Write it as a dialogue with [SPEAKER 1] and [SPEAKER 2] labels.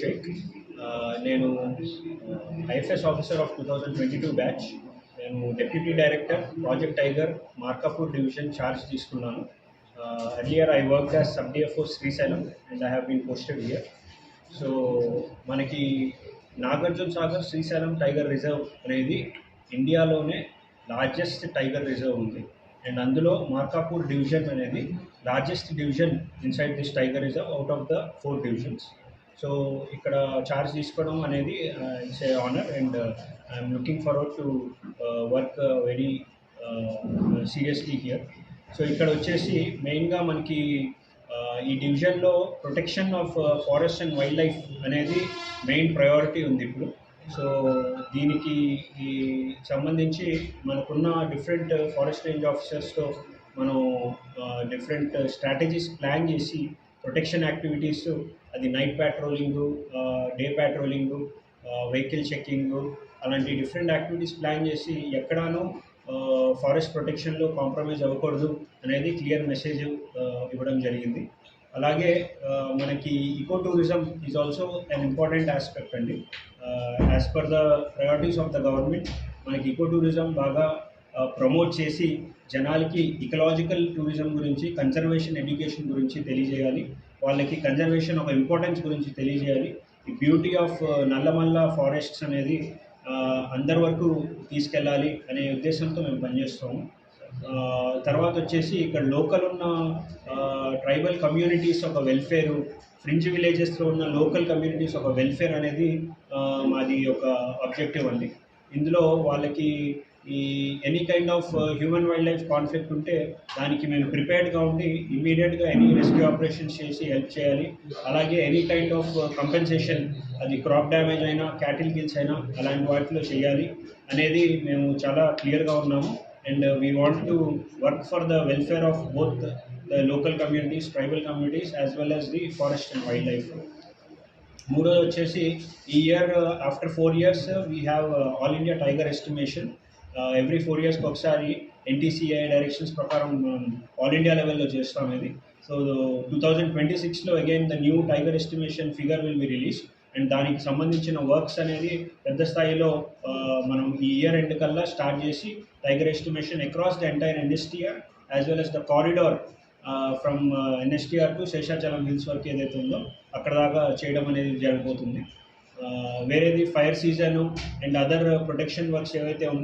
[SPEAKER 1] షేక్ నేను IFS officer of two thousand twenty two batch నేను deputy director project tiger Markapur division charge తీసుకున్నాను. Earlier I work as sub DFO Srisailam and I have been posted here so మనకి Nagarjuna Sagar Srisailam tiger reserve అనేది ఇండియాలోనే largest tiger reserve ఉంది. And అందులో Markapur division అనేది largest division inside this tiger reserve out of the four divisions so ఇక్కడ charge తీసుకోవడం అనేది it's a honour and I'm looking forward to work very seriously here so ఇక్కడ వచ్చేసి మెయిన్గా మనకి uh, ఈ డివిజన్లో protection of forest and wildlife అనేది మెయిన్ ప్రయారిటీ ఉంది ఇప్పుడు. సో దీనికి ఈ సంబంధించి మనకున్న డిఫరెంట్ ఫారెస్ట్ రేంజ్ ఆఫీసర్స్తో మనం డిఫరెంట్ స్ట్రాటజీస్ ప్లాన్ చేసి ప్రొటెక్షన్ యాక్టివిటీస్ అది night patrolling day patrolling vehicle checking అలాంటి డిఫరెంట్ యాక్టివిటీస్ ప్లాన్ చేసి ఎక్కడానూ ఫారెస్ట్ ప్రొటెక్షన్లో కాంప్రమైజ్ అవ్వకూడదు అనేది క్లియర్ మెసేజ్ ఇవ్వడం జరిగింది. అలాగే మనకి eco tourism is also an important aspect అండి as per the priorities of the government మనకి ఈకో టూరిజం బాగా ప్రమోట్ చేసి జనాలకి ఇకలాజికల్ టూరిజం గురించి కన్జర్వేషన్ ఎడ్యుకేషన్ గురించి తెలియజేయాలి. వాళ్ళకి కన్జర్వేషన్ ఒక ఇంపార్టెన్స్ గురించి తెలియజేయాలి. ఈ బ్యూటీ ఆఫ్ నల్లమల్ల ఫారెస్ట్స్ అనేది అందరి వరకు తీసుకెళ్ళాలి అనే ఉద్దేశంతో మేము పనిచేస్తాము. తర్వాత వచ్చేసి ఇక్కడ లోకల్ ఉన్న ట్రైబల్ కమ్యూనిటీస్ ఒక వెల్ఫేరు ఫ్రింజ్ విలేజెస్లో ఉన్న లోకల్ కమ్యూనిటీస్ ఒక వెల్ఫేర్ అనేది మాది ఒక అబ్జెక్టివ్ అండి. ఇందులో వాళ్ళకి ఈ any kind of human wildlife conflict ఉంటే దానికి మేము ప్రిపేర్డ్గా ఉండి ఇమీడియట్గా ఎనీ రెస్క్యూ ఆపరేషన్స్ చేసి హెల్ప్ చేయాలి. అలాగే ఎనీ కైండ్ ఆఫ్ కంపెన్సేషన్ అది క్రాప్ డ్యామేజ్ అయినా క్యాటిల్ కిల్స్ అయినా అలాంటి వాటిలో చేయాలి అనేది మేము చాలా క్లియర్గా ఉన్నాము. And we want to work for the welfare of both the local communities tribal communities as well as the forest and wildlife మూడోది వచ్చేసి ఈ year after four years we have all India tiger estimation every four ఇయర్స్కి ఒకసారి NTCA directions ప్రకారం all India లెవెల్లో చేస్తాం ఇది. So two thousand twenty సిక్స్లో again the new tiger estimation figure will be release and దానికి సంబంధించిన వర్క్స్ అనేది పెద్ద స్థాయిలో మనం ఈ ఇయర్ ఎండ్ కల్లా స్టార్ట్ చేసి tiger estimation across the entire NSTR as well as the corridor from NSTR to Seshachalam hills వరకు ఏదైతే ఉందో అక్కడ దాకా చేయడం అనేది జరగబోతుంది. వేరేది fire season and other protection works ఏవైతే ఉన్నాయో